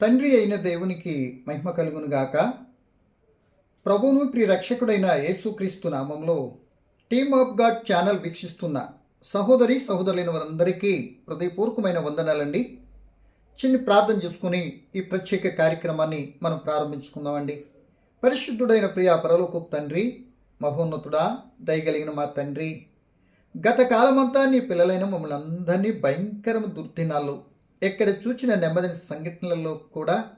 తండ్రి అయిన దేవునికి మహిమ కలుగునుగాక గాక. ప్రభువును ప్రియ రక్షకుడైన యేసుక్రీస్తు నామంలో టీమ్ ఆఫ్ గాడ్ ఛానల్ వీక్షిస్తున్న సహోదరి సహోదరులైన వారందరికీ హృదయపూర్వకమైన వందనాలండి. చిన్ని ప్రార్థన చేసుకుని ఈ ప్రత్యేక కార్యక్రమాన్ని మనం ప్రారంభించుకుందామండి. పరిశుద్ధుడైన ప్రియ పరలోక తండ్రి మహోన్నతుడా దయగలిగిన మా తండ్రి గత కాలమంతా నీ పిల్లలైన మమ్మల్ని అందరినీ భయంకరమైన దుర్దినాల్లో ఎక్కడ చూచిన నెమ్మదిన సంఘటనలలో కూడా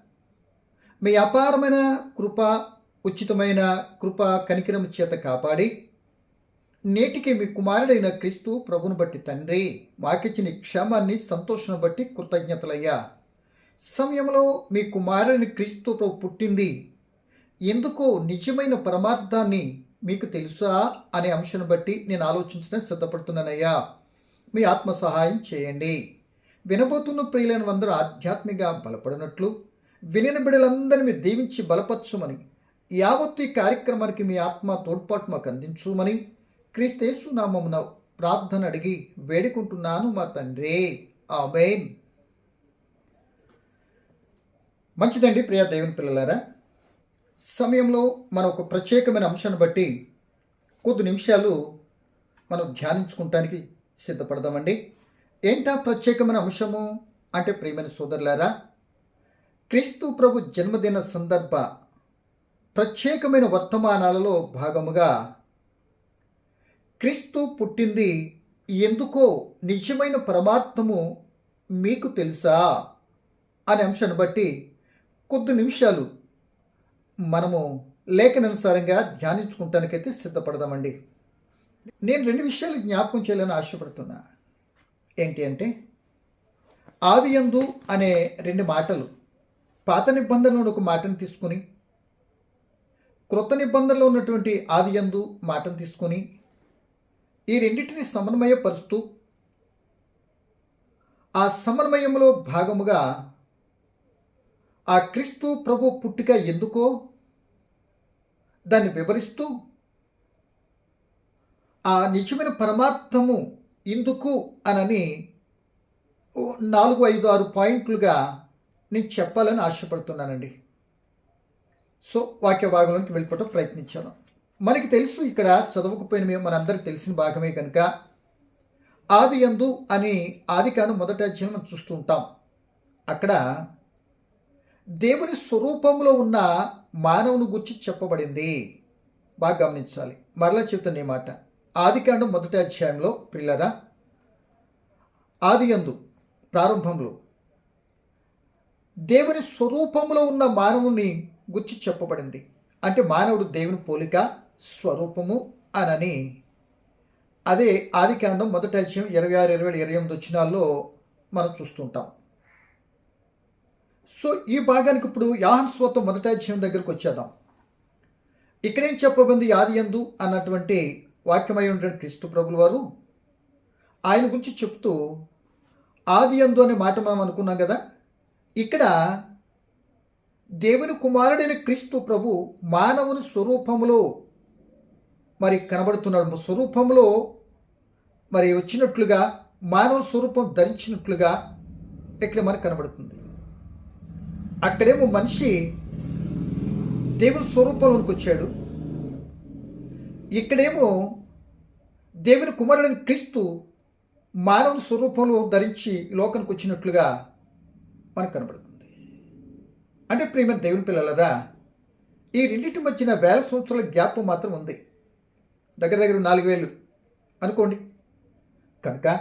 మీ అపారమైన కృప ఉచితమైన కృప కనికరం చేత కాపాడి నేటికి మీ కుమారుడైన క్రీస్తు ప్రభును బట్టి తండ్రి మాకిచ్చిన క్షేమాన్ని క్షమాన్ని సంతోషం బట్టి కృతజ్ఞతలయ్యా. సమయంలో మీ కుమారుని క్రీస్తు ప్రభు పుట్టింది. ఎందుకో నిజమైన పరమార్థాన్ని మీకు తెలుసా అనే అంశాన్ని బట్టి నేను ఆలోచించడం సిద్ధపడుతున్నానయ్యా. మీ ఆత్మ సహాయం చేయండి. వినబోతున్న ప్రియులైన అందరూ ఆధ్యాత్మిక బలపడినట్లు వినిన బిడలందరిని మీరు దీవించి బలపరచుమని యావత్తు ఈ కార్యక్రమానికి మీ ఆత్మ తోడ్పాటు మాకు అందించుమని క్రీస్తేసు నామమున ప్రార్థన అడిగి వేడుకుంటున్నాను మా తండ్రి. ఆమెన్. మంచిదండి ప్రియ దేవుని పిల్లలారా సమయంలో మనం ఒక ప్రత్యేకమైన అంశాన్ని బట్టి కొద్ది నిమిషాలు మనం ధ్యానించుకుంటానికి సిద్ధపడదామండి. ఏంటా ప్రత్యేకమైన అంశము? అంటే ప్రియమైన సోదరులారా క్రీస్తు ప్రభు జన్మదిన సందర్భ ప్రత్యేకమైన వర్తమానాలలో భాగముగా క్రీస్తు పుట్టింది ఎందుకో నిజమైన పరమార్థము మీకు తెలుసా అనే అంశాన్ని బట్టి కొద్ది నిమిషాలు మనము లేఖనానుసారంగా ధ్యానించుకుంటానికైతే సిద్ధపడదామండి. నేను రెండు విషయాలు జ్ఞాపకం చేయాలని ఆశపడుతున్నా. ఏంటి అంటే ఆదియందు అనే రెండు మాటలు పాత నిబంధనలో ఒక మాటను తీసుకుని క్రొత్త నిబంధనలో ఉన్నటువంటి ఆదియందు మాటను తీసుకొని ఈ రెండింటిని సమన్వయపరుస్తూ ఆ సమన్వయంలో భాగముగా ఆ క్రీస్తు ప్రభు పుట్టిక ఎందుకో దాన్ని వివరిస్తూ ఆ నిజమైన పరమార్థము ఎందుకు అనని నాలుగు ఐదు ఆరు పాయింట్లుగా నేను చెప్పాలని ఆశపడుతున్నానండి. సో వాక్య భాగంలోకి వెళ్ళిపోవటం ప్రయత్నించాను. మనకి తెలుసు ఇక్కడ చదవకపోయిన మనందరికి తెలిసిన భాగమే కనుక ఆది యందు అని ఆది కాను మొదటి చూస్తుంటాం మనం చూస్తూ ఉంటాం. అక్కడ దేవుని స్వరూపంలో ఉన్న మానవుని గురించి చెప్పబడింది. బాగా గమనించాలి. మరలా చెప్తున్న ఈ మాట. ఆదికాండం మొదటి అధ్యాయంలో పిల్లరా ఆదియందు ప్రారంభంలో దేవుని స్వరూపంలో ఉన్న మానవుని గుర్చి చెప్పబడింది. అంటే మానవుడు దేవుని పోలిక స్వరూపము అనని. అదే ఆదికాండం మొదటి అధ్యాయం ఇరవై ఆరు ఇరవై ఏడు ఇరవై ఎనిమిది వచ్చినాల్లో మనం చూస్తుంటాం. సో ఈ భాగానికి ఇప్పుడు యాహన్ స్వతం మొదటి అధ్యాయం దగ్గరకు వచ్చేద్దాం. ఇక్కడేం చెప్పబడింది ఆది ఎందు అన్నటువంటి వాక్యమై ఉండే క్రీస్తు ప్రభుల వారు ఆయన గురించి చెప్తూ ఆది యందు అనే మాట మనం అనుకున్నాం కదా ఇక్కడ దేవుని కుమారుడైన క్రీస్తు ప్రభు మానవుని స్వరూపములో మరి కనబడుతున్నాడు. స్వరూపంలో మరి వచ్చినట్లుగా మానవ స్వరూపం ధరించినట్లుగా ఇక్కడ మనకు కనబడుతుంది. అక్కడేమో మనిషి దేవుని స్వరూపంలోనికి వచ్చాడు. ఇక్కడేమో దేవుని కుమారుడైన క్రీస్తు మానవ స్వరూపంలో ధరించి లోకానికి వచ్చినట్లుగా మనకు కనబడుతుంది. అంటే ప్రేమ దేవుని పిల్లలరా ఈ రెండింటి మధ్యన వేల సంవత్సరాల గ్యాప్ మాత్రం ఉంది. దగ్గర దగ్గర నాలుగు వేలు అనుకోండి. కనుక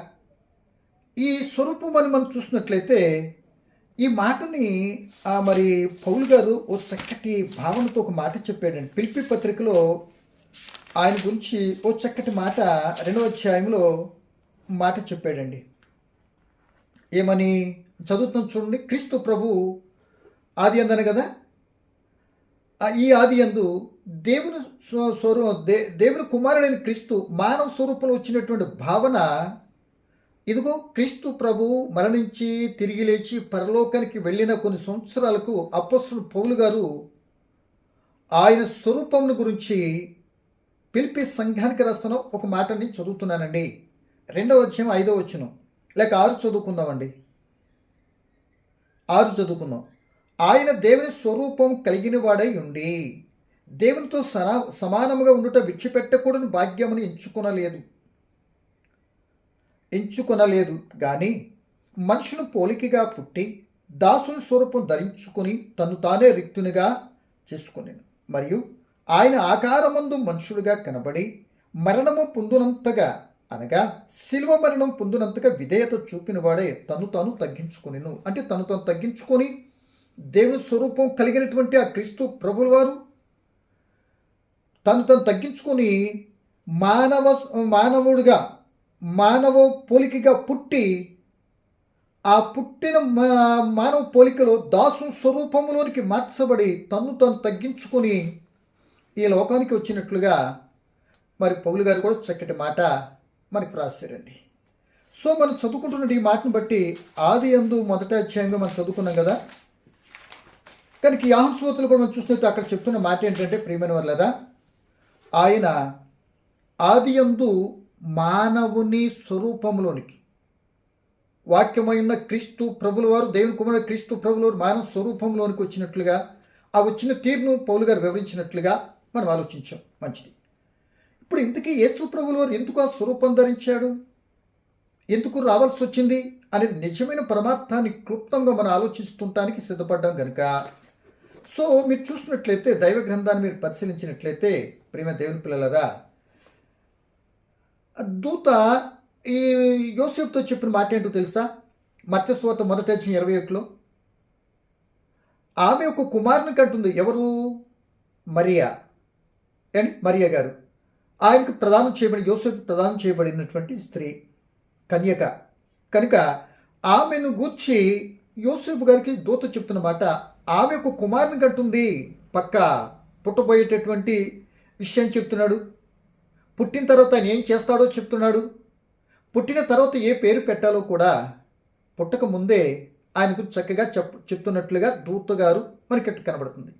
ఈ స్వరూపం అని మనం చూసినట్లయితే ఈ మాటని ఆ, మరి పౌలు గారు ఓ చక్కటి భావనతో ఒక మాట చెప్పాడండి. పిలిపి పత్రికలో ఆయన గురించి ఓ చక్కటి మాట రెండవ అధ్యాయంలో మాట చెప్పాడండి. ఏమని? చదువుతున్నాం చూడండి క్రీస్తు ప్రభు ఆది అందను కదా? ఈ ఆది అందు దేవుని స్వరూ దే దేవుని కుమారుడైన క్రీస్తు మానవ స్వరూపంలో వచ్చినటువంటి భావన ఇదిగో క్రీస్తు ప్రభు మరణించి తిరిగి లేచి పరలోకానికి వెళ్ళిన కొన్ని సంవత్సరాలకు అప్పస్సులు పౌలు గారు ఆయన స్వరూపమును గురించి పిలిపి సంఘానికి రాస్తున్న ఒక మాటని చదువుతున్నానండి. రెండవ అధ్యాయం ఐదవ వచ్చును లేక ఆరు చదువుకుందామండి. ఆరు చదువుకుందాం. ఆయన దేవుని స్వరూపం కలిగిన వాడై ఉండి దేవునితో సనా సమానముగా ఉండుట విడిచిపెట్టకూడని భాగ్యమును ఎంచుకొనలేదు. ఎంచుకొనలేదు కానీ మనుషును పోలికగా పుట్టి దాసుని స్వరూపం ధరించుకొని తను తానే రిక్తునిగా చేసుకునేను. మరియు ఆయన ఆకారమందు మనుషులుగా కనబడి మరణము పొందునంతగా అనగా శిల్వ మరణం పొందినంతగా విధేయత చూపినవాడే తను తాను తగ్గించుకునేను. అంటే తను తాను తగ్గించుకొని దేవుని స్వరూపం కలిగినటువంటి ఆ క్రీస్తు ప్రభుల వారు తను తను తగ్గించుకొని మానవ మానవుడిగా మానవ పోలికగా పుట్టి ఆ పుట్టిన మా- మానవ పోలికలో దాసు స్వరూపంలోనికి మార్చబడి తన్ను తను తగ్గించుకొని ఈ లోకానికి వచ్చినట్లుగా మరి పౌలు గారు కూడా చక్కటి మాట మనకు రాశారండి సో మనం చదువుకుంటున్న ఈ మాటను బట్టి ఆది ఎందు మొదట అధ్యాయంగా మనం చదువుకున్నాం కదా? కనుక ఈ ఆహస్వతులు కూడా మనం చూసినట్టు అక్కడ చెప్తున్న మాట ఏంటంటే ప్రియమైన వాళ్ళరా ఆయన ఆది ఎందు మానవుని స్వరూపంలోనికి వాక్యమైన క్రీస్తు ప్రభుల వారు దేవుని కుమారుడు క్రీస్తు ప్రభుల వారు మానవ స్వరూపంలోనికి వచ్చినట్లుగా ఆ వచ్చిన తీరును పౌలు గారు వివరించినట్లుగా మనం ఆలోచించాం. మంచిది. ఇప్పుడు ఇంతకీ యేసు ప్రభులు వారు ఎందుకు ఆ స్వరూపం ధరించాడు? ఎందుకు రావాల్సి వచ్చింది? అనేది నిజమైన పరమార్థాన్ని క్లుప్తంగా మనం ఆలోచిస్తుంటానికి సిద్ధపడ్డాం కనుక సో మీరు చూసినట్లయితే దైవ గ్రంథాన్ని మీరు పరిశీలించినట్లయితే ప్రేమ దేవుని పిల్లలరా దూత ఈ యోసేపుతో చెప్పిన మాట ఏంటో తెలుసా? మత్స్యస్వాత మొదట వచ్చిన ఇరవై ఒకటిలో ఆమె ఒక కుమారుని కంటుంది. ఎవరు? మరియా. అండ్ మరియా గారు. ఆయనకు ప్రదానం చేయబడి యోసేపు ప్రదానం చేయబడినటువంటి స్త్రీ కన్యక. కనుక ఆమెను గూర్చి యోసేపు గారికి దూత చెప్తున్న మాట ఆమె ఒక కుమారుని కంటుంది పక్క పుట్టబోయేటటువంటి విషయం చెప్తున్నాడు. పుట్టిన తర్వాత ఆయన ఏం చేస్తాడో చెప్తున్నాడు. పుట్టిన తర్వాత ఏ పేరు పెట్టాలో కూడా పుట్టక ముందే ఆయనకు చక్కగా చెప్ చెప్తున్నట్లుగా దూత గారు మనకి కనబడుతుంది.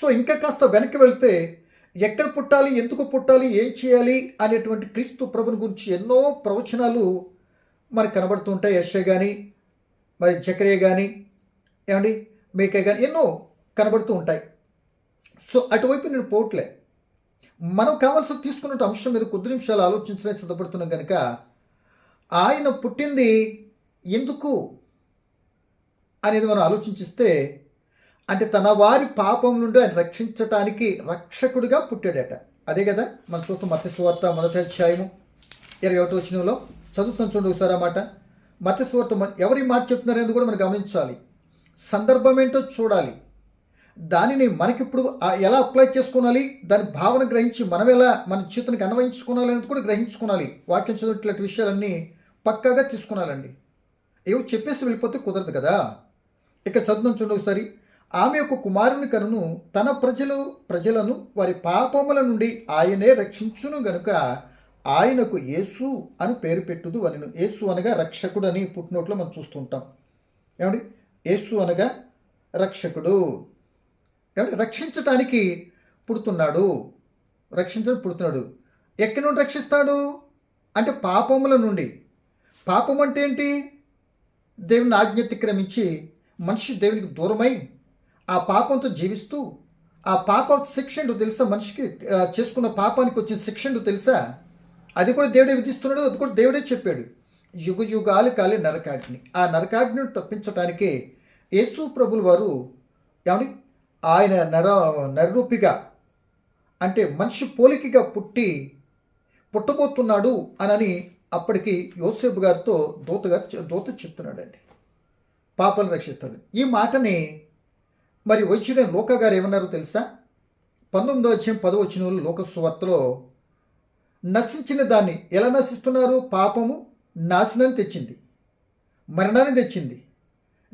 సో ఇంకా కాస్త వెనక్కి వెళ్తే ఎక్కడ పుట్టాలి ఎందుకు పుట్టాలి ఏం చేయాలి అనేటువంటి క్రీస్తు ప్రభుని గురించి ఎన్నో ప్రవచనాలు మనకు కనబడుతుంటాయి యశ కానీ మరి చక్రయ్య కానీ ఏమండి? మేకే కానీ ఎన్నో కనబడుతూ ఉంటాయి. సో అటువైపు నేను పోవట్లే మనం కావాల్సిన తీసుకున్న అంశం మీద కొద్ది నిమిషాలు ఆలోచించడానికి సిద్ధపడుతున్నాం కనుక ఆయన పుట్టింది ఎందుకు అనేది మనం ఆలోచించిస్తే అంటే తన వారి పాపం నుండి ఆయన రక్షించటానికి రక్షకుడిగా పుట్టాడట. అదే కదా మన చూస్తాం మత్స్యవార్త మొదటి అధ్యాయము ఇరవై ఒకటి వచ్చినంలో చదువుతాం చూడండి ఒకసారి ఆ మత్స్య మత్స్యవార్త ఎవరి మాట చెప్తున్నారు అనేది కూడా మనం గమనించాలి. సందర్భం ఏంటో చూడాలి. దానిని మనకిప్పుడు ఎలా అప్లై చేసుకోవాలి దాని భావన గ్రహించి మనం ఎలా మన జీవితానికి అన్వయించుకోవాలి అనేది కూడా గ్రహించుకోవాలి వాక్యం చదివినటువంటి విషయాలన్నీ పక్కాగా తీసుకున్నాలండి ఏవో చెప్పేసి వెళ్ళిపోతే కుదరదు కదా. ఇక చదువుతాం చూడండి ఒకసారి. ఆమె యొక్క కుమారుని కనును తన ప్రజలు ప్రజలను వారి పాపముల నుండి ఆయనే రక్షించును గనుక ఆయనకు యేసు అని పేరు పెట్టుదు అనను యేసు అనగా రక్షకుడు అని పుట్టినోట్లో మనం చూస్తుంటాం. ఏమండి? యేసు అనగా రక్షకుడు. ఏమంటే రక్షించటానికి పుడుతున్నాడు. రక్షించడం పుడుతున్నాడు. ఎక్కడి నుండి రక్షిస్తాడు? అంటే పాపముల నుండి. పాపం అంటే ఏంటి? దేవుని ఆజ్ఞ అతిక్రమించి మనిషి దేవునికి దూరమై ఆ పాపంతో జీవిస్తూ ఆ పాప శిక్ష ఏంటో తెలుసా మనిషికి? చేసుకున్న పాపానికి వచ్చిన శిక్ష ఏంటో తెలుసా? అది కూడా దేవుడే విధిస్తున్నాడు అది కూడా దేవుడే చెప్పాడు. యుగ యుగాలు కాలే నరకాగ్ని. ఆ నరకాగ్నిని తప్పించడానికే యేసు ప్రభులు వారు ఏమని ఆయన నర నరరూపిగా అంటే మనిషి పోలికగా పుట్టి పుట్టబోతున్నాడు అనని అప్పటికి యోసేపు గారితో దూత గారు దూత చెప్తున్నాడండి. పాపలు రక్షిస్తాడు ఈ మాటని మరి వైశ్యుడైన లోక గారు ఏమన్నారో తెలుసా? పంతొమ్మిదో అధ్యాయం పదో వచ్చిన లోకస్వార్తలో నశించిన దాన్ని ఎలా నశిస్తున్నారు? పాపము నాశనాన్ని తెచ్చింది మరణాన్ని తెచ్చింది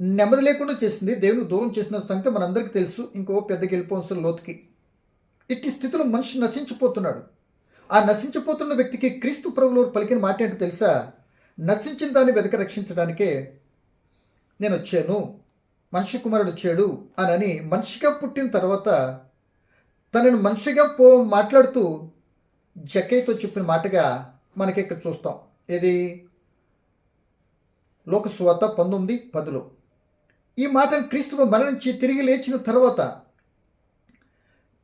నెమ్మది లేకుండా చేసింది దేవుని దూరం చేసిన సంగతి మనందరికీ తెలుసు. ఇంకో పెద్దకి వెళ్ళిపోవలసిన లోతుకి. ఇట్టి స్థితిలో మనిషి నశించిపోతున్నాడు. ఆ నశించిపోతున్న వ్యక్తికి క్రీస్తు ప్రభులు పలికిన మాట ఏంటో తెలుసా? నశించిన దాన్ని వెతక రక్షించడానికే నేను వచ్చాను. మనిషి కుమారుడు వచ్చాడు అనని మనిషిగా పుట్టిన తర్వాత తనను మనిషిగా పో మాట్లాడుతూ జక్కయ్యతో చెప్పిన మాటగా మనకి ఇక్కడ చూస్తాం. ఇది లోకసువార్త పంతొమ్మిది పదిలో. ఈ మాటను క్రీస్తును మరణించి తిరిగి లేచిన తర్వాత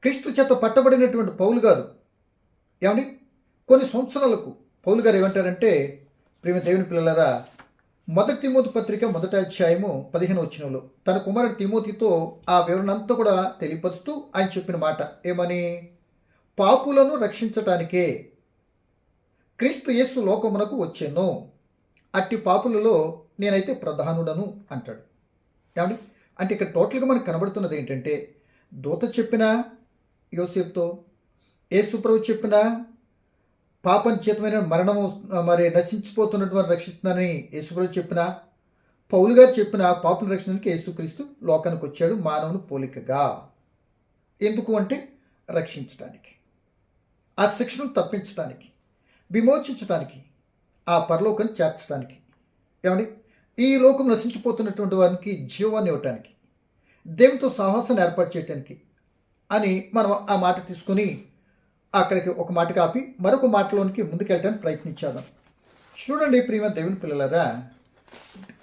క్రీస్తు చేత పట్టబడినటువంటి పౌలు గారు ఏమండి? కొన్ని సంవత్సరాలకు పౌలు గారు ఏమంటారంటే ప్రేమ దేవుని పిల్లలారా మొదటి తిమోతి పత్రిక మొదటి అధ్యాయము పదిహేను వచ్చినలో తన కుమారుడు తిమోతితో ఆ వివరణ అంతా కూడా తెలియపరుస్తూ ఆయన చెప్పిన మాట ఏమని? పాపులను రక్షించటానికే క్రీస్తు యేసు లోకమునకు వచ్చాను. అట్టి పాపులలో నేనైతే ప్రధానుడను అంటాడు. ఏమండి? అంటే ఇక్కడ టోటల్గా మనకు కనబడుతున్నది ఏంటంటే దూత చెప్పిన యోసేపుతో యేసుప్రభు చెప్పిన పాపం చేతమైన మరణము మరి నశించిపోతున్నటువంటి రక్షిస్తున్నానని యేసుప్రభు చెప్పిన పౌలు గారు చెప్పిన పాపను రక్షించడానికి యేసుక్రీస్తు లోకానికి వచ్చాడు మానవుని పోలికగా. ఎందుకు అంటే రక్షించడానికి ఆ శిక్షను తప్పించడానికి విమోచించడానికి ఆ పరలోకం చేర్చడానికి ఏమండి? ఈ లోకం నశించిపోతున్నటువంటి వారికి జీవాన్ని ఇవ్వటానికి దేవునితో సాహసాన్ని ఏర్పాటు చేయటానికి అని మనం ఆ మాట తీసుకొని అక్కడికి ఒక మాట కాపి మరొక మాటలోనికి ముందుకెళ్ళడానికి ప్రయత్నించాను చూడండి ప్రియమ దేవుని పిల్లలరా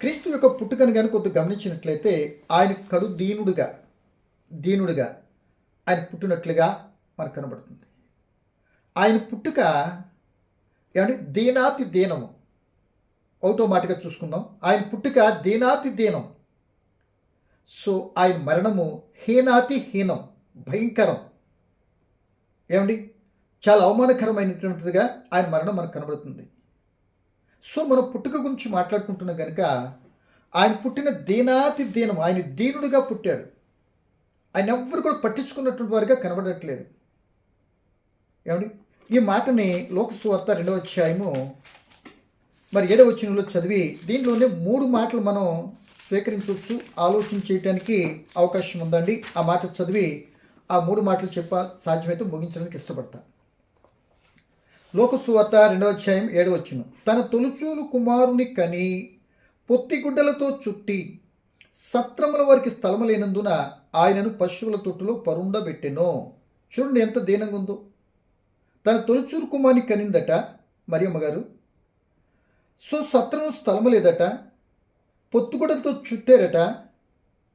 క్రీస్తు యొక్క పుట్టుకను కానీ కొద్దిగా గమనించినట్లయితే ఆయన కడు దీనుడుగా దీనుడుగా ఆయన పుట్టినట్లుగా మనకు కనబడుతుంది. ఆయన పుట్టుక ఏమంటే దీనాతి దీనము. ఒకటో మాటగా చూసుకుందాం. ఆయన పుట్టుక దీనాతి దీనం. సో ఆయన మరణము హీనాతి హీనం భయంకరం. ఏమండి? చాలా అవమానకరమైనటువంటిదిగా ఆయన మరణం మనకు కనబడుతుంది. సో మనం పుట్టుక గురించి మాట్లాడుకుంటున్నాం కనుక ఆయన పుట్టిన దీనాతి దీనం ఆయన దీనుడిగా పుట్టాడు. ఆయన ఎవ్వరు కూడా పట్టించుకున్నటువంటి వారిగా కనబడట్లేదు. ఏమండి? ఈ మాటని లోకసువార్త రెండవ అధ్యాయము మరి ఏడవ వచ్చినలో చదివి దీంట్లోనే మూడు మాటలు మనం స్వీకరించవచ్చు ఆలోచన చేయడానికి అవకాశం ఉందండి. ఆ మాట చదివి ఆ మూడు మాటలు చెప్ప సాధ్యమైతే ముగించడానికి ఇష్టపడతా. లోకసువత రెండవ ఏడవచ్చును తన తొలుచూలు కుమారుని కని పొత్తిగుడ్డలతో చుట్టి సత్రముల వారికి స్థలము లేనందున ఆయనను పశువుల తొట్టులో పరుండబెట్టెను. చూడండి ఎంత దీనంగా ఉందో. తన తొలిచూరు కుమారుని కనిందట మరియమ్మ గారు. సో సత్రం స్థలము లేదట పొత్తుగుడలతో చుట్టారట.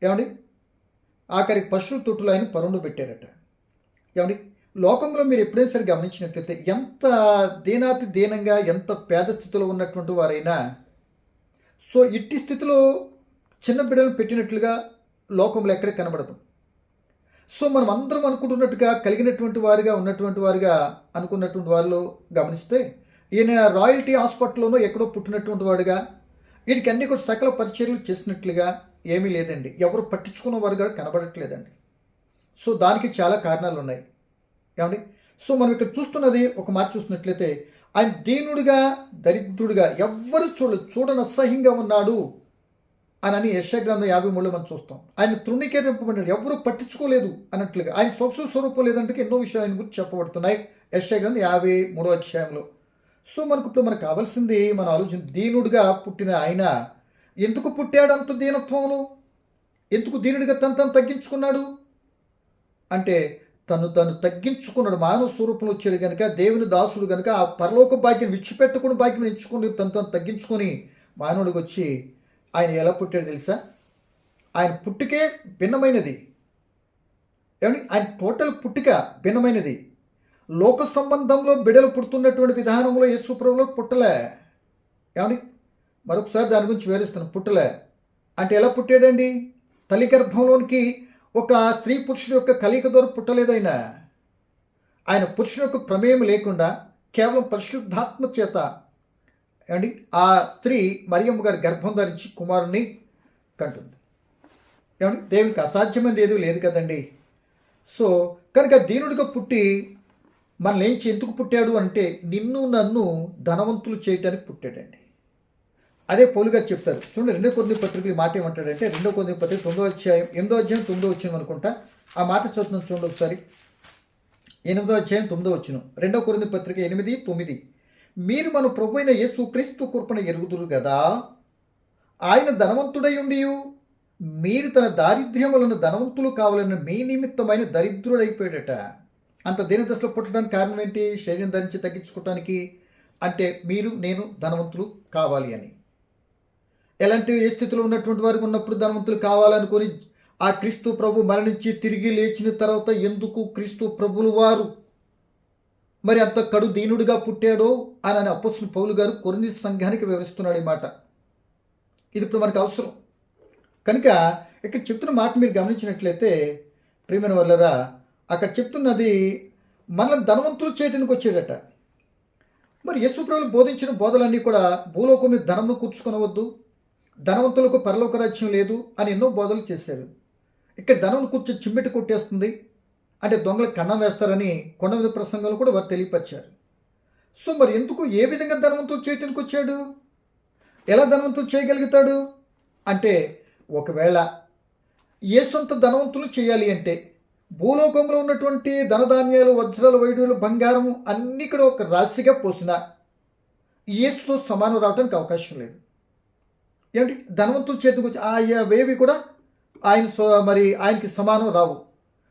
ఏమండి? ఆఖరి పశువుల తొట్టులో ఆయన పరుండబెట్టారట. ఏమండి? లోకంలో మీరు ఎప్పుడైనా సరే గమనించినట్లయితే ఎంత దీనాతి దీనంగా ఎంత పేద స్థితిలో ఉన్నటువంటి వారైనా సో ఇట్టి స్థితిలో చిన్న బిడ్డలు పెట్టినట్లుగా లోకంలో ఎక్కడ కనబడదు. సో మనం అందరం అనుకుంటున్నట్టుగా కలిగినటువంటి వారిగా ఉన్నటువంటి వారిగా అనుకున్నటువంటి వారిలో గమనిస్తే ఈయన రాయల్టీ హాస్పిటల్లోనో ఎక్కడో పుట్టినటువంటి వాడుగా ఈయనకి అన్ని కూడా సకల పరిచర్యలు చేసినట్లుగా ఏమీ లేదండి. ఎవరు పట్టించుకున్న వారు కూడా కనబడట్లేదండి. సో దానికి చాలా కారణాలు ఉన్నాయి ఏమండి? సో మనం ఇక్కడ చూస్తున్నది ఒక మాట చూసినట్లయితే ఆయన దీనుడిగా దరిద్రుడిగా ఎవ్వరు చూడ చూడని అసహ్యంగా ఉన్నాడు అని అని యశగ్రంథం యాభై మూడులో మనం చూస్తాం. ఆయన తృణీకరింపబడినాడు ఎవరు పట్టించుకోలేదు అన్నట్లుగా. ఆయన సొగసు స్వరూపం లేదంటే ఎన్నో విషయాలు ఆయన గురించి చెప్పబడుతున్నాయి యశగ్రంథం యాభై మూడో అధ్యాయంలో. సో మనకు ఇప్పుడు మనకు కావాల్సింది మన ఆలోచన దీనుడిగా పుట్టిన ఆయన ఎందుకు పుట్టాడు అంత దీనత్వంలో? ఎందుకు దీనుడిగా తన తను తగ్గించుకున్నాడు? అంటే తను తను తగ్గించుకున్నాడు. మానవ స్వరూపంలో వచ్చాడు కనుక దేవుని దాసుడు కనుక ఆ పరలోక భాగ్యం విడిచిపెట్టుకుని భాగ్యం ఎంచుకుని తను తను తగ్గించుకొని మానవుడికి వచ్చి ఆయన ఎలా పుట్టాడు తెలుసా? ఆయన పుట్టుకే భిన్నమైనది. ఏమండి? ఆయన టోటల్ పుట్టుక భిన్నమైనది. లోక సంబంధంలో బిడలు పుడుతున్నటువంటి విధానంలో యేసుప్రభులో పుట్టలే. ఏమండి? మరొకసారి దాని గురించి వివరిస్తాను. పుట్టలే. అంటే ఎలా పుట్టాడండి? తల్లి గర్భంలోనికి ఒక స్త్రీ పురుషుడు యొక్క కలిక ద్వారా పుట్టలేదైనా ఆయన పురుషుని యొక్క ప్రమేయం లేకుండా కేవలం పరిశుద్ధాత్మ చేత అండి ఆ స్త్రీ మరియమ్మ గారి గర్భం ధరించి కుమారుణ్ణి కంటుంది. ఏమండి? దేవునికి అసాధ్యమైనది ఏదో లేదు కదండి. సో కనుక దీనుడిగా పుట్టి మనల్ని ఎందుకు పుట్టాడు అంటే నిన్ను నన్ను ధనవంతులు చేయటానికి పుట్టాడండి. అదే పౌలు గారు చెప్తారు. చూడండి రెండో కొన్ని పత్రికలు మాట ఏమంటాడంటే రెండో కొన్ని పత్రిక తొమ్మిదో అధ్యాయం ఎనిమిదో అధ్యాయం తొమ్మిదో వచ్చిన అనుకుంటా. ఆ మాట చదువుతున్నాం చూడండి ఒకసారి. ఎనిమిదో అధ్యాయం తొమ్మిదో వచ్చిన. రెండో కొన్ని పత్రిక ఎనిమిది తొమ్మిది. మీరు మన ప్రభు అయిన యేసు క్రీస్తు కృపణ ఎరుగుదురు కదా ఆయన ధనవంతుడై ఉండి మీరు తన దారిద్ర్యం వలన ధనవంతులు కావాలని మీ నిమిత్తమైన దరిద్రుడైపోయాడట. అంత దీని దశలో పుట్టడానికి కారణం ఏంటి? శరీరం ధరించి తగ్గించుకోవటానికి అంటే మీరు నేను ధనవంతులు కావాలి అని. ఎలాంటి ఏ స్థితిలో ఉన్నటువంటి వారికి ఉన్నప్పుడు ధనవంతులు కావాలనుకొని ఆ క్రీస్తు ప్రభు మరణించి తిరిగి లేచిన తర్వాత ఎందుకు క్రీస్తు ప్రభులు వారు? మరి అంత కడు దీనుడిగా పుట్టాడో అని అప్పసిన పౌలు గారు కొరింది సంఘానికి వివరిస్తున్నాడు ఈ మాట. ఇది ఇప్పుడు మనకు అవసరం. కనుక ఇక్కడ చెప్తున్న మాట మీరు గమనించినట్లయితే ప్రియమైన వల్లరా అక్కడ చెప్తున్నది మనల్ని ధనవంతులు చేయడానికి వచ్చేదట మరి యేసుప్రభులు బోధించిన బోధలన్నీ కూడా భూలోకం మీద ధనమును కూర్చుకొనవద్దు. ధనవంతులకు పరలోక రాజ్యం లేదు అని ఎన్నో బోధలు చేశారు. ఇక్కడ ధనం కూర్చొని చిమ్మెట కొట్టేస్తుంది అంటే దొంగలకు కన్నం వేస్తారని కొండ మీద ప్రసంగాలు కూడా వారు తెలియపరిచారు. సో మరి ఎందుకు ఏ విధంగా ధనవంతులు చేయటానికి వచ్చాడు? ఎలా ధనవంతులు చేయగలుగుతాడు? అంటే ఒకవేళ ఏ సొంత ధనవంతులు చేయాలి అంటే భూలోకంలో ఉన్నటువంటి ధనధాన్యాలు వజ్రాలు వైడ్యులు బంగారము అన్నీ కూడా ఒక రాశిగా పోసిన ఏసుతో సమానం రావడానికి అవకాశం లేదు. ఏమిటి? ధనవంతుల చేతికి వచ్చి ఆ వేవి కూడా ఆయన మరి ఆయనకి సమానం రావు.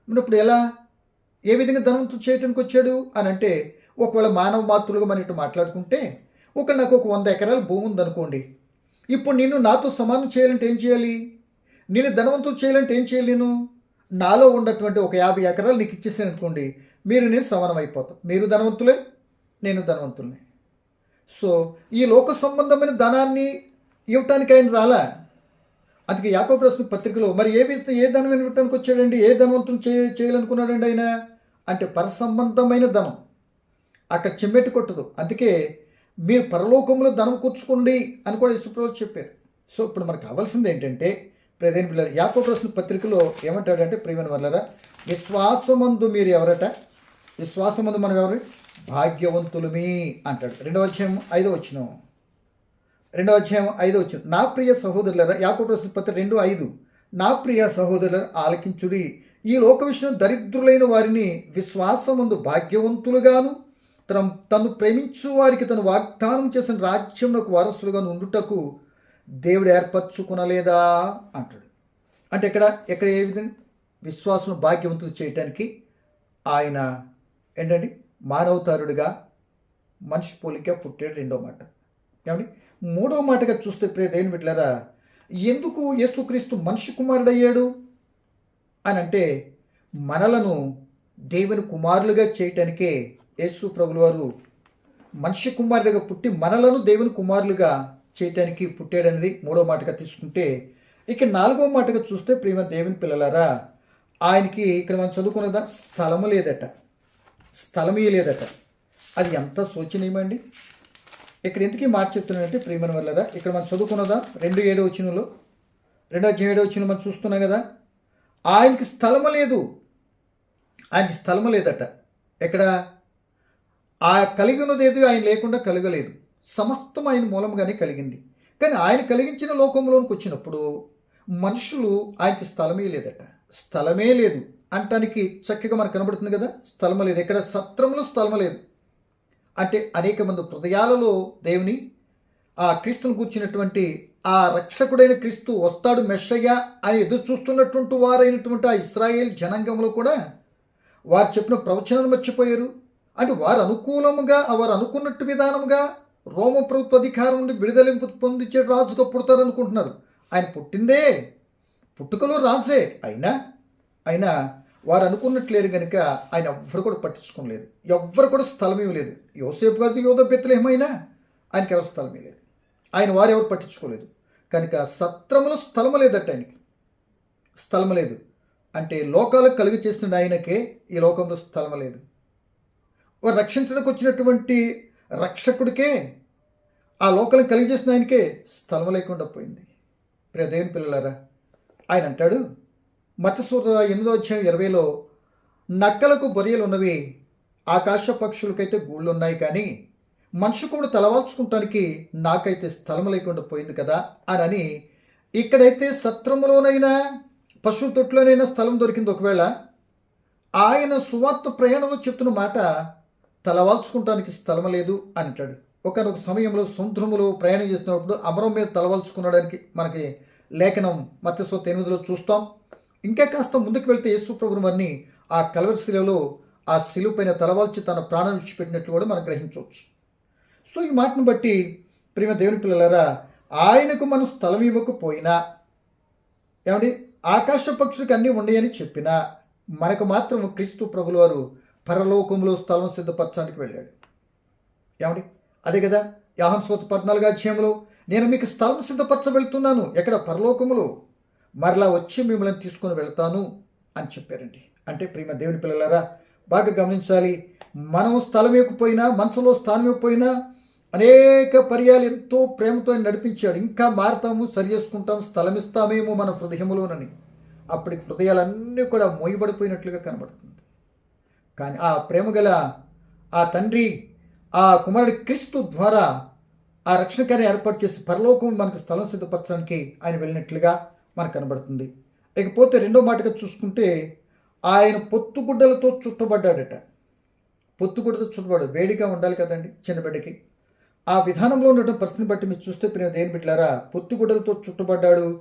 మరి ఇప్పుడు ఎలా? ఏ విధంగా ధనవంతులు చేయటానికి వచ్చాడు? అని అంటే ఒకవేళ మానవ మాతృలుగా మనం ఇటు మాట్లాడుకుంటే ఒక నాకు ఒక వంద ఎకరాల భూమి ఉందనుకోండి. ఇప్పుడు నేను నాతో సమానం చేయాలంటే ఏం చేయాలి? నేను ధనవంతులు చేయాలంటే ఏం చేయాలి నేను? నాలో ఉన్నటువంటి ఒక యాభై ఎకరాలు నీకు ఇచ్చేసాను అనుకోండి మీరు నేను సమానం అయిపోతాం మీరు ధనవంతులే నేను ధనవంతుల్ని. సో ఈ లోక సంబంధమైన ధనాన్ని ఇవ్వటానికి ఆయన రాలా? అందుకే యాకో ప్రశ్న పత్రికలో మరి ఏ ఏ ధనం ఇవ్వటానికి వచ్చాడండి? ఏ ధనవంతులు చే చేయాలనుకున్నాడండి ఆయన? అంటే పరసంబంధమైన ధనం. అక్కడ చెమ్మెట్టు కొట్టదు. అందుకే మీరు పరలోకంలో ధనం కూర్చుకోండి అని కూడా యశుప్రభు చెప్పారు. సో ఇప్పుడు మనకు కావాల్సింది ఏంటంటే ప్రదేని పిల్లలు యాకో ప్రశ్న పత్రికలో ఏమంటాడంటే ప్రియమైన వల్లరా విశ్వాసమందు మీరు ఎవరట? విశ్వాసమందు మనం ఎవరు? భాగ్యవంతులమి అంటాడు. రెండవ అధ్యాయం ఐదో వచ్చినాము రెండవ అధ్యాయం ఐదో వచ్చింది నా ప్రియ సహోదరులరా యాకో ప్రశ్న రెండు ఐదు. నా ప్రియ సహోదరుల ఆలకించుడి. ఈ లోక విషయం దరిద్రులైన వారిని విశ్వాసముందు భాగ్యవంతులుగాను తన తను ప్రేమించు వారికి తను వాగ్దానం చేసిన రాజ్యంలోకి వారసులుగా ఉండుటకు దేవుడు ఏర్పరచుకునలేదా? అంటాడు. అంటే ఇక్కడ ఎక్కడ ఏ విధంగా? విశ్వాసం భాగ్యవంతులు చేయటానికి ఆయన ఏంటండి? మానవతారుడిగా మనిషి పోలిక పుట్టాడు రెండో మాట. ఏమండి? మూడో మాటగా చూస్తే ప్రియ దేని బిడ్డలారా ఎందుకు యేసుక్రీస్తు మనిషి కుమారుడు అయ్యాడు అని అంటే మనలను దేవుని కుమారులుగా చేయటానికే యేసు ప్రభుల వారు మనిషి కుమారుడిగా పుట్టి మనలను దేవుని కుమారులుగా చేయటానికి పుట్టాడనేది మూడో మాటగా తీసుకుంటే ఇక నాలుగో మాటగా చూస్తే ప్రేమ దేవుని పిల్లలారా ఆయనకి ఇక్కడ మనం చదువుకున్నదా? స్థలము లేదట. స్థలమీ లేదట అది ఎంత శోచనీయమండి? ఇక్కడ ఎందుకు మార్చి చెప్తున్నానంటే ప్రేమను వల్లదా ఇక్కడ మనం చదువుకున్నదా? రెండు ఏడో వచ్చినలో రెండో ఏడు ఏడో వచ్చిన మనం చూస్తున్నాం కదా. ఆయనకి స్థలము లేదు. ఆయనకి స్థలము లేదట. ఎక్కడ? ఆ కలిగి ఉన్నది ఏది? ఆయన లేకుండా కలగలేదు. సమస్తం ఆయన మూలంగానే కలిగింది. కానీ ఆయన కలిగించిన లోకంలోనికి వచ్చినప్పుడు మనుషులు ఆయనకి స్థలమే లేదట. స్థలమే లేదు. అంటానికి చక్కగా మనకు కనబడుతుంది కదా స్థలం లేదు. ఎక్కడ? సత్రంలో స్థలం లేదు. అంటే అనేక మంది హృదయాలలో దేవుని ఆ క్రీస్తును కూర్చున్నటువంటి ఆ రక్షకుడైన క్రీస్తు వస్తాడు మెస్సయ్య అని ఎదురు చూస్తున్నటువంటి వారైనటువంటి ఆ ఇస్రాయేల్ జనాంగంలో కూడా వారు చెప్పిన ప్రవచనాన్ని మర్చిపోయారు. అంటే వారు అనుకూలముగా వారు అనుకున్నట్టు విధానముగా రోమ ప్రభుత్వ అధికారం నుండి విడుదలింపు పొందించే రాజుగా పుడతారు అనుకుంటున్నారు ఆయన పుట్టిందే పుట్టుకలో రాజే అయినా అయినా వారు అనుకున్నట్లేరు కనుక ఆయన ఎవ్వరు కూడా పట్టించుకోలేదు ఎవ్వరు కూడా స్థలమే లేదు యోసేపు కాదు యోధ పెత్తలేమైనా ఆయనకి ఎవరు స్థలమే లేదు ఆయన వారు ఎవరు పట్టించుకోలేదు. కనుక సత్రములో స్థలము లేదట ఆయనకి. స్థలము లేదు. అంటే లోకాలకు కలుగు చేసిన ఆయనకే ఈ లోకంలో స్థలము లేదు. వారు రక్షించడానికి వచ్చినటువంటి రక్షకుడికే ఆ లోకలను కలిగి చేసిన ఆయనకే స్థలం లేకుండా పోయింది. ప్రియదేవుని పిల్లలారా ఆయన అంటాడు మతసూత ఎనిమిదో అధ్యాయం ఇరవైలో నక్కలకు బొరియలున్నవి ఆకాశ పక్షులకైతే గూళ్ళు ఉన్నాయి కానీ మనిషి కూడా తలవాల్చుకుంటానికి నాకైతే స్థలం లేకుండా పోయింది కదా అని అని ఇక్కడైతే సత్రములోనైనా పశువు తొట్టులోనైనా స్థలం దొరికింది ఒకవేళ ఆయన సువార్త ప్రయాణంలో చెప్తున్న మాట తలవాల్చుకుంటానికి స్థలం లేదు అంటాడు. ఒకనొక సమయంలో సముద్రములో ప్రయాణం చేస్తున్నప్పుడు అమరం మీద తలవాల్చుకునడానికి మనకి లేఖనం మత్స్య ఎనిమిదిలో చూస్తాం. ఇంకా కాస్త ముందుకు వెళ్తే యేసుప్రభుని వారిని ఆ కలవరి శిలలో ఆ శిలువ పైన తలవాల్చి తన ప్రాణం విడిచిపెట్టినట్లు కూడా మనం గ్రహించవచ్చు. సో ఈ మాటను బట్టి ప్రేమ దేవుని పిల్లలారా ఆయనకు మనం స్థలం ఇవ్వకపోయినా ఏమండి ఆకాశ పక్షులకు అన్నీ ఉన్నాయని చెప్పినా మనకు మాత్రం క్రీస్తు ప్రభుల వారు పరలోకంలో స్థలం సిద్ధపరచడానికి వెళ్ళాడు. ఏమండి అదే కదా యాహన్ సోత పద్నాలుగు అధ్యాయంలో నేను మీకు స్థలం సిద్ధపరచ వెళ్తున్నాను ఎక్కడ? పరలోకములో. మరలా వచ్చి మిమ్మల్ని తీసుకొని వెళ్తాను అని చెప్పారండి. అంటే ప్రియమ దేవుని పిల్లలారా బాగా గమనించాలి. మనం స్థలం ఇవ్వకపోయినా మనసులో స్థానం ఇవ్వకపోయినా అనేక పర్యాలు ఎంతో ప్రేమతో ఆయన నడిపించాడు. ఇంకా మారుతాము సరి చేసుకుంటాం స్థలం ఇస్తామేమో మన హృదయములోనని. అప్పటికి హృదయాలన్నీ కూడా మోయబడిపోయినట్లుగా కనబడుతుంది. కానీ ఆ ప్రేమ గల ఆ తండ్రి ఆ కుమారుడి క్రీస్తు ద్వారా ఆ రక్షణకార్యం ఏర్పాటు చేసి పరలోకం మనకు స్థలం సిద్ధపరచడానికి ఆయన వెళ్ళినట్లుగా మనకు కనబడుతుంది. ఇకపోతే రెండో మాటగా చూసుకుంటే ఆయన పొత్తుగుడ్డలతో చుట్టబడ్డాడట. పొత్తుగుడ్డతో చుట్టబడ్డాడు వేడిగా ఉండాలి కదండి చిన్న బిడ్డకి ఆ విధానంలో ఉన్నటువంటి పరిస్థితిని బట్టి మీరు చూస్తే ప్రియ దేని బిడ్డలారా పొత్తుగుడ్డలతో చుట్టబడ్డాడు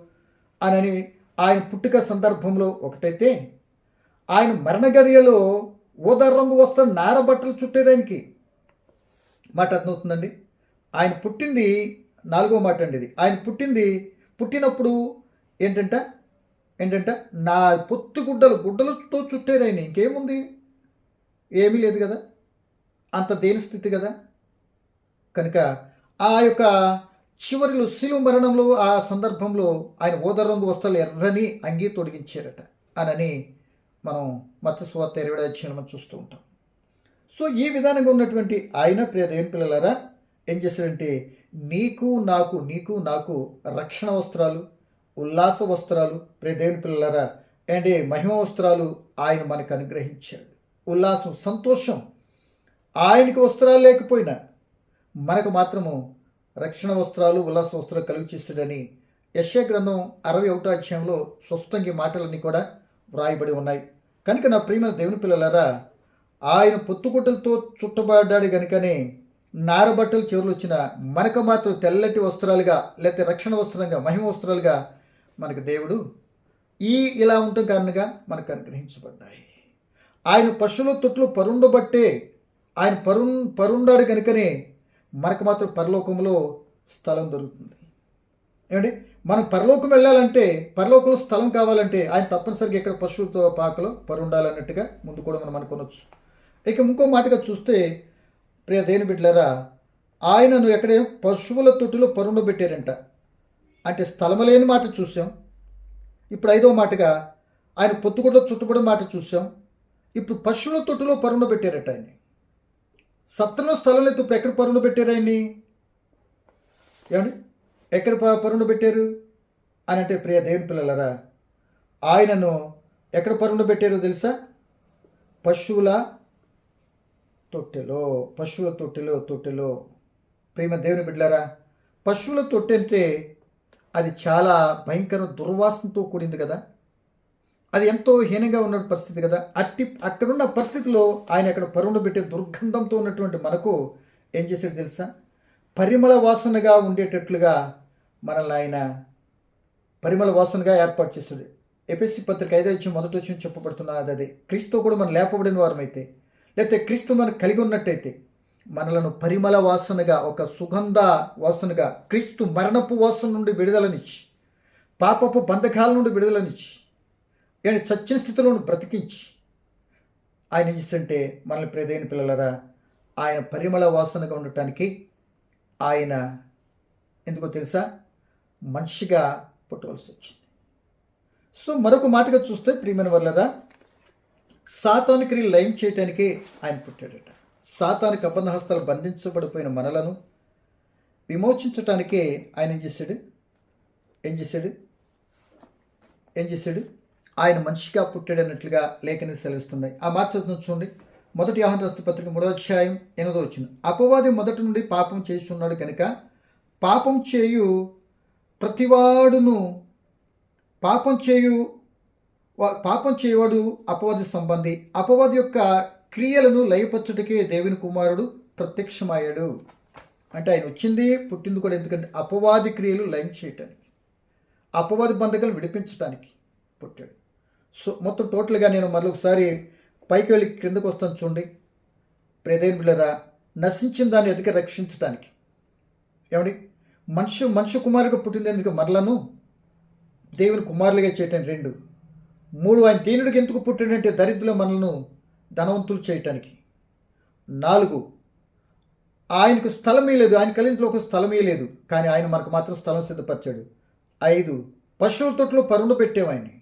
అని ఆయన పుట్టుక సందర్భంలో ఒకటైతే ఆయన మరణగడియలో ఊదా రంగు వస్త్రం నార బట్టలు చుట్టేదానికి మాట అర్థమవుతుందండి ఆయన పుట్టింది నాలుగో మాట అండి ఇది. ఆయన పుట్టింది పుట్టినప్పుడు ఏంటంట? ఏంటంట? నా పొత్తు గుడ్డలు గుడ్డలతో చుట్టేదైనా ఇంకేముంది? ఏమీ లేదు కదా? అంత దేని స్థితి కదా? కనుక ఆ యొక్క చివరిలో శిలువ మరణంలో ఆ సందర్భంలో ఆయన ఓదర రంగు వస్త్రాలు ఎర్రని అంగీ తొడిగించారట అనని మనం మత స్వార్థ ఇరవై అధ్యాయం మనం చూస్తూ ఉంటాం. సో ఈ విధానంగా ఉన్నటువంటి ఆయన ప్రియ దేవుని పిల్లలారా ఏం చేశారంటే నీకు నాకు నీకు నాకు రక్షణ వస్త్రాలు ఉల్లాస వస్త్రాలు ప్రియ దేవుని పిల్లలారా అంటే మహిమ వస్త్రాలు ఆయన మనకు అనుగ్రహించాడు. ఉల్లాసం సంతోషం ఆయనకి వస్త్రాలు లేకపోయినా మనకు మాత్రము రక్షణ వస్త్రాలు ఉల్లాస వస్త్రాలు కలుగు చేస్తాడని యశ్య గ్రంథం అరవై ఒకటో అధ్యాయంలో స్వస్థంగి మాటలన్నీ కూడా వ్రాయబడి ఉన్నాయి. కనుక నా ప్రియమైన దేవుని పిల్లలారా ఆయన పొత్తుకుట్టలతో చుట్టబడ్డాడు కనుకనే నారబట్టలు చివరిలో వచ్చిన మనకు మాత్రం తెల్లటి వస్త్రాలుగా లేకపోతే రక్షణ వస్త్రంగా మహిమ వస్త్రాలుగా మనకు దేవుడు ఈ ఇలా ఉండటం కారణంగా మనకు అనుగ్రహించబడ్డాయి. ఆయన పశువుల తొట్లు పరుండబట్టే ఆయన పరుం పరుండాడు కనుకనే మనకు మాత్రం పరలోకంలో స్థలం దొరుకుతుంది. ఏమండి? మనం పరలోకం వెళ్ళాలంటే పరలోకంలో స్థలం కావాలంటే ఆయన తప్పనిసరిగా ఇక్కడ పశువులతో పాకలో పరుండాలన్నట్టుగా ముందు కూడా మనం అనుకోవచ్చు. ఇక ఇంకో మాటగా చూస్తే ప్రియ దేని బిడ్డలారా ఆయనను ఎక్కడే పశువుల తొట్టిలో పరుండబెట్టారంట అంటే స్థలము లేని మాట చూసాం. ఇప్పుడు ఐదవ మాటగా ఆయన పొత్తుగుడ్డ చుట్టుబడిన మాట చూసాం. ఇప్పుడు పశువుల తొట్టిలో పెట్టారట ఆయన్ని సత్రంలో స్థలం లేదు ఇప్పుడు ఎక్కడ పరుణ పెట్టారు ఆయన్ని? ఏమండి? ఎక్కడ ప- పెట్టారు? అని అంటే ప్రియ దేవుని పిల్లలరా ఆయనను ఎక్కడ పరుండు పెట్టారో తెలుసా? పశువుల తొట్టెలో పశువుల తొట్టెలో తొట్టెలో. ప్రేమ దేవుని బిడ్డలారా పశువుల తొట్టె అంటే అది చాలా భయంకర దుర్వాసనతో కూడింది కదా. అది ఎంతో హీనంగా ఉన్న పరిస్థితి కదా. అట్టి అక్కడున్న పరిస్థితిలో ఆయన అక్కడ పరుండు పెట్టే దుర్గంధంతో ఉన్నటువంటి మనకు ఏం చేశాడు తెలుసా? పరిమళ వాసనగా ఉండేటట్లుగా మనల్ని ఆయన పరిమళ వాసనగా ఏర్పాటు చేస్తుంది ఎపిసి పత్రిక ఐదో వచ్చి మొదటి వచ్చి చెప్పబడుతున్నది అది. క్రీస్తు కూడా మనం లేపబడిన వారమైతే లేకపోతే క్రీస్తు మనం కలిగి ఉన్నట్టయితే మనలను పరిమళ వాసనగా ఒక సుగంధ వాసనగా క్రీస్తు మరణపు వాసన నుండి విడుదలనిచ్చి పాపపు బంధకాల నుండి విడుదలనిచ్చి ఆయన చచ్చిన స్థితిలోను బ్రతికించి ఆయన ఏం చేస్తుంటే మనల్ని ప్రేదైన పిల్లలరా ఆయన పరిమళ వాసనగా ఉండటానికి ఆయన ఎందుకో తెలుసా? మనిషిగా పుట్టవలసి వచ్చింది. సో మరొక మాటగా చూస్తే ప్రియమైన వల్లరా సాతానికి లయం చేయటానికి ఆయన పుట్టాడట. సాతానికి అబంధహస్తలు బంధించబడిపోయిన మనలను విమోచించటానికే ఆయన ఏం చేశాడు? ఏం చేశాడు? ఏం చేశాడు? ఆయన మనిషిగా పుట్టాడన్నట్లుగా లేఖని సెలవిస్తున్నాయి. ఆ మాట చదువుతున్న చూడండి. మొదటి ఆహార రస్తు పత్రిక మూడో అధ్యాయం ఎనిమిదో వచ్చిన. అపవాది మొదటి నుండి పాపం చేస్తున్నాడు కనుక పాపం చేయు ప్రతివాడును పాపం చేయు వా- పాపం చేయవాడు అపవాది సంబంధి. అపవాది యొక్క క్రియలను లయపరచుటకే దేవుని కుమారుడు ప్రత్యక్షమయ్యాడు. అంటే ఆయన వచ్చింది పుట్టింది కూడా ఎందుకంటే అపవాది క్రియలు లయం చేయటానికి. అపవాది బంధకాలు విడిపించడానికి పుట్టాడు. సో మొత్తం టోటల్గా నేను మరొకసారి పైకి వెళ్ళి క్రిందకు వస్తాను చూడండి. ప్రేదేన్ బిళ్ళరా నశించిన దాన్ని ఎదుక రక్షించడానికి ఏమండి? మనుషు మనుషు కుమారుగా పుట్టినందుకు మరలను దేవుని కుమారులుగా చేయటం రెండు. మూడు ఆయన దీనుడికి ఎందుకు పుట్టినంటే దరిద్రులు మనల్ని ధనవంతులు చేయటానికి. నాలుగు ఆయనకు స్థలమే లేదు. ఆయన కలిగిన ఒక స్థలమే లేదు. కానీ ఆయన మనకు మాత్రం స్థలం సిద్ధపరిచాడు. ఐదు పశువుల తొట్లో పరుండు పెట్టేవాడిని.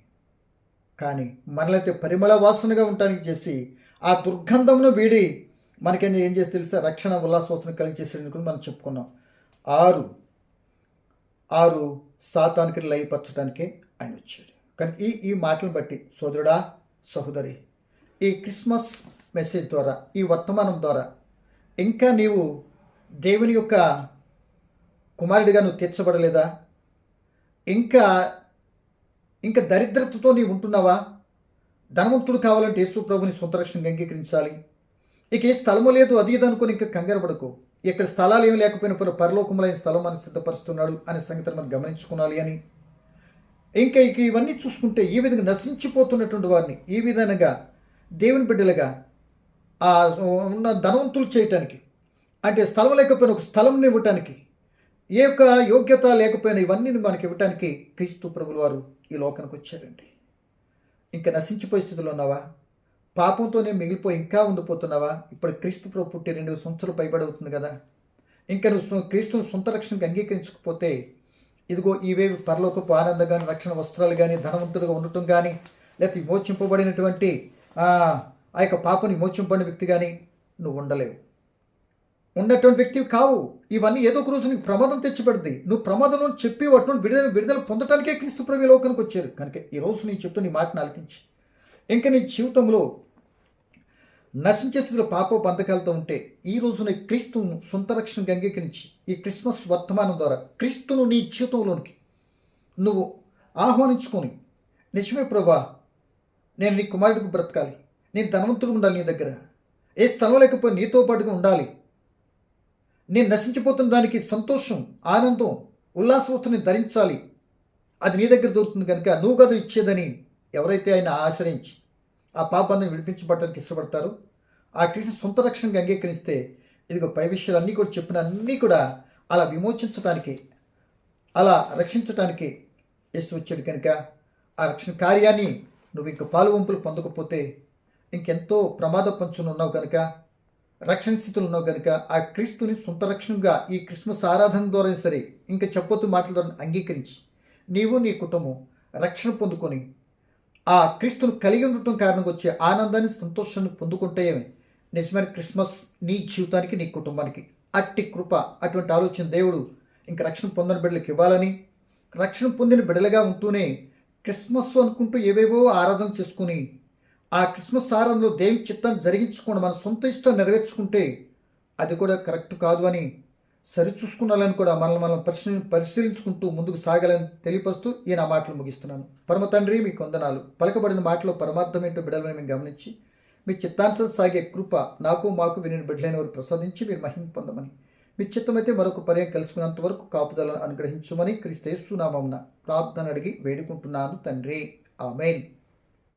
కానీ మనలైతే పరిమళ వాసనగా ఉండటానికి చేసి ఆ దుర్గంధమును వీడి మనకైనా ఏం చేసి తెలుసా? రక్షణ ఉల్లాసోసన కలిగించేసి కూడా మనం చెప్పుకున్నాం. ఆరు ఆరు సాతానికి లయపరచడానికే ఆయన వచ్చాడు. కానీ ఈ ఈ మాటలు బట్టి సోదరుడా సహోదరి ఈ క్రిస్మస్ మెసేజ్ ద్వారా ఈ వర్తమానం ద్వారా ఇంకా నీవు దేవుని యొక్క కుమారుడిగా నువ్వు తీర్చబడలేదా? ఇంకా ఇంకా దరిద్రతతో నీవు ఉంటున్నావా? ధనవంతుడు కావాలంటే యేసు ప్రభుని సొంతరక్షణగా అంగీకరించాలి. ఇక ఏ స్థలము లేదు అది ఇది అనుకుని ఇంకా కంగారు పడకు. ఇక్కడ స్థలాలు ఏమి లేకపోయినప్పుడు పరలోకములైన స్థలం మనం సిద్ధపరుస్తున్నాడు అనే సంగతిని మనం గమనించుకోవాలి అని. ఇంకా ఇక ఇవన్నీ చూసుకుంటే ఈ విధంగా నశించిపోతున్నటువంటి వారిని ఈ విధంగా దేవుని బిడ్డలుగా ఆ ఉన్న ధనవంతులు చేయటానికి అంటే స్థలం లేకపోయినా ఒక స్థలం ఇవ్వటానికి ఏ యొక్క యోగ్యత లేకపోయినా ఇవన్నీ మనకి ఇవ్వటానికి క్రీస్తు ప్రభులు వారు ఈ లోకానికి వచ్చారండి. ఇంకా నశించిపోయే స్థితిలో ఉన్నావా? పాపంతోనే మిగిలిపోయి ఇంకా ఉండిపోతున్నావా? ఇప్పుడు క్రీస్తు ప్రభు పుట్టి రెండు సంవత్సరాలు పైబడి అవుతుంది కదా. ఇంకా నువ్వు క్రీస్తుని సొంత రక్షణకు అంగీకరించకపోతే ఇదిగో ఇవేవి పరలోకపు ఆనందం కానీ రక్షణ వస్త్రాలు కానీ ధనవంతుడిగా ఉండటం కానీ లేకపోతే విమోచింపబడినటువంటి ఆ యొక్క పాపని విమోచింపబడిన వ్యక్తి కానీ నువ్వు ఉండలేవు. ఉన్నటువంటి వ్యక్తి కావు. ఇవన్నీ ఏదో ఒక రోజు నీకు ప్రమాదం తెచ్చిపెడుతుంది నువ్వు ప్రమాదంలో చెప్పి వాటి నుండి విడుదల విడుదల పొందటానికే క్రీస్తు ప్రభు లోకానికి వచ్చారు. కనుక ఈ రోజు నీ చెప్తూ నీ మాటను ఆలకించి. ఇంకా నీ జీవితంలో నశించే స్థితిలో పాప బంధకాలతో ఉంటే ఈ రోజున క్రీస్తును సొంత రక్షణకు అంగీకరించి ఈ క్రిస్మస్ వర్తమానం ద్వారా క్రీస్తును నీ జీవితంలోనికి నువ్వు ఆహ్వానించుకొని నిజమే ప్రభా నేను నీ కుమారుడికి బ్రతకాలి. నేను ధనవంతుడు ఉండాలి నీ దగ్గర. ఏ స్థలం లేకపోయి నీతో పాటుగా ఉండాలి. నేను నశించిపోతున్న దానికి సంతోషం ఆనందం ఉల్లాసవస్తుని ధరించాలి. అది నీ దగ్గర దొరుకుతుంది కనుక నువ్వు కదా ఇచ్చేదని ఎవరైతే ఆయన ఆశ్రయించి ఆ పాపాన్ని విడిపించబడటానికి ఇష్టపడతారో ఆ కృష్ణ సొంత రక్షణగా అంగీకరిస్తే ఇదిగో పై విషయాలు అన్నీ కూడా చెప్పిన అన్నీ కూడా అలా విమోచించడానికి అలా రక్షించడానికి ఇష్టం వచ్చాడు కనుక ఆ రక్షణ కార్యాన్ని నువ్వు ఇంక పాలు వంపులు పొందకపోతే ఇంకెంతో ప్రమాద పంచులు ఉన్నావు కనుక రక్షణ స్థితులు ఉన్నావు కనుక ఆ క్రీస్తుని సొంత రక్షణగా ఈ క్రిస్మస్ ఆరాధన ద్వారా సరే ఇంకా చెప్పొద్దు మాటల ద్వారా అంగీకరించి నీవు నీ కుటుంబం రక్షణ పొందుకొని ఆ క్రీస్తును కలిగి ఉండటం కారణంగా వచ్చే ఆనందాన్ని సంతోషాన్ని పొందుకుంటే నిజమైన క్రిస్మస్ నీ జీవితానికి నీ కుటుంబానికి అట్టి కృప అటువంటి ఆలోచన దేవుడు ఇంక రక్షణ పొందిన బిడ్డలకు ఇవ్వాలని రక్షణ పొందిన బిడ్డలుగా ఉంటూనే క్రిస్మస్ అనుకుంటూ ఏవేవో ఆరాధన చేసుకుని ఆ క్రిస్మస్ ఆరాధనలో దేవుని చిత్తాన్ని జరిగించుకోండి మన సొంత ఇష్టం నెరవేర్చుకుంటే అది కూడా కరెక్ట్ కాదు అని సరిచూసుకున్నాలని కూడా మనల్ని మనం పరిశీలి పరిశీలించుకుంటూ ముందుకు సాగాలని తెలియపరుస్తూ ఈ నా మాటలు ముగిస్తున్నాను. పరమ తండ్రి మీకు వందనాలు. పలకబడిన మాటలో పరమార్థం ఏంటో బిడ్డలని మేము గమనించి మీ చిత్తానుసరి సాగే కృప నాకు మాకు విని బిడ్డలైన వారు ప్రసాదించి మీరు మహిమ పొందమని. మీ చిత్తమైతే మరొక పర్యం కలుసుకున్నంత వరకు కాపుదలను అనుగ్రహించమని క్రీస్తేస్తున్నామన్న ప్రార్థన అడిగి వేడుకుంటున్నాను తండ్రి. ఆమెన్.